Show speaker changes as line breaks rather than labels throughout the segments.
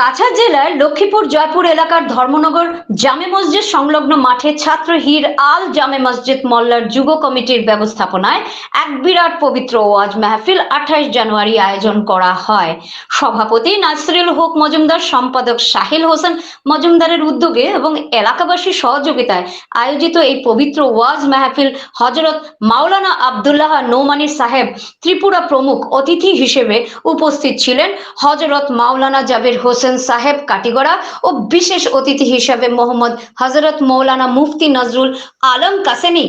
কাছাড় জেলার লক্ষ্মীপুর জয়পুর এলাকার ধর্মনগর জামে মসজিদ সংলগ্ন মাঠে ছাত্র হির আল জামে মসজিদ মোল্লার যুব কমিটির ব্যবস্থাপনায় এক বিরাট পবিত্র ওয়াজ মাহফিল আঠাশ জানুয়ারি আয়োজন করা হয়। সভাপতি নাসিরুল হক মজুমদার, সম্পাদক সাহিল হোসেন মজুমদারের উদ্যোগে এবং এলাকাবাসীর সহযোগিতায় আয়োজিত এই পবিত্র ওয়াজ মাহফিল হজরত মাওলানা আবদুল্লাহ নৌমানি সাহেব, ত্রিপুরা প্রমুখ অতিথি হিসেবে উপস্থিত ছিলেন হজরত মাওলানা জাবির হোসেন। সাহেব কাটিগড়া ও বিশেষ অতিথি হিসেবে মোহাম্মদ হজরত মৌলানা মুফতি নজরুল আলম কাসেমি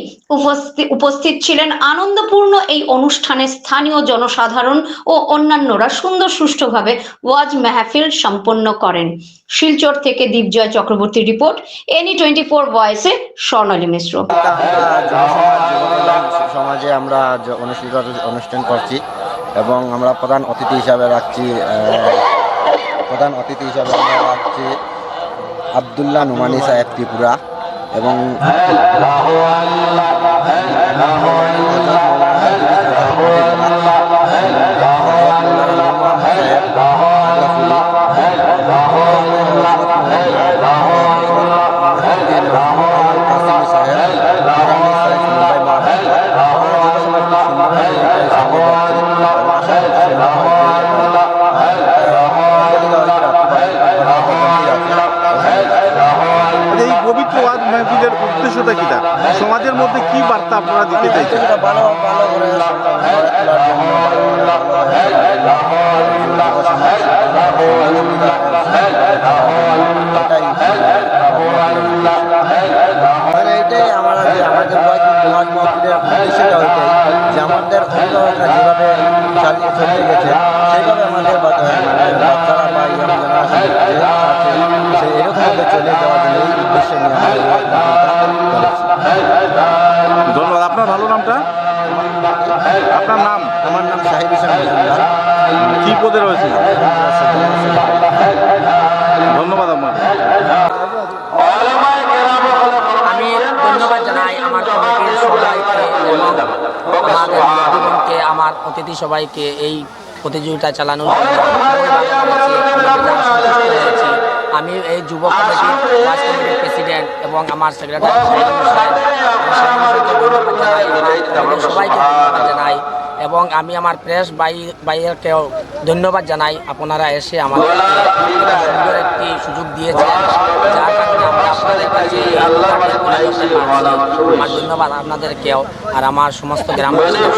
উপস্থিত ছিলেন। আনন্দপূর্ণ এই অনুষ্ঠানে স্থানীয় জনসাধারণ ও অন্যান্যরা সুন্দর সুষ্ঠুভাবে ওয়াজ মাহফিল সম্পন্ন করেন। শিলচর থেকে Dipjoy Chakraborty report, any twenty four ভয়েসে Swarnali Mishra.
সমাজে আমরা অনুষ্ঠান করছি এবং আমরা প্রধান অতিথি হিসাবে রাখছি প্রধান অতিথি হিসাবে আমরা রাখছি আবদুল্লাহ নুমানি সাহেব ত্রিপুরা এবং
পবিত্র ওয়াজ মাহফিলের উদ্দেশ্যটা কিটা সমাজের মধ্যে কি বার্তা আপনারা দিতে চাইছেন?
ভালো এটাই আমার আমাদের ওয়াজ উদ্দেশ্যটা সেই চলে যাওয়ার জন্য এই উদ্দেশ্যে নিয়ে আমাদের ওয়াজ মাহফিলটা করেছি
ধন্যবাদ। আপনার ভালো নামটা? আপনার নাম?
আমার নাম সাহিব মজুমদার।
কি পদে রয়েছে ধন্যবাদ আপনাকে
আমি ধন্যবাদ জানাই আমার কমিটির সবাইকে আমাদের আমার অতিথি সবাইকে এই প্রতিযোগিতা চালানোর জন্য। আমি এই যুব কমিটির ওয়াজ কমিটির প্রেসিডেন্ট এবং আমার সেক্রেটারি আমার সবাইকে ধন্যবাদ জানাই এবং আমি আমার প্রেস বাই বাইরকেও ধন্যবাদ জানাই। আপনারা এসে একটা সুন্দর একটি সুযোগ দিয়েছেন। যার কারণে আমরা আপনাদের কাছে। আমার ধন্যবাদ আপনাদেরকেও আর আমার সমস্ত গ্রামবাসীকে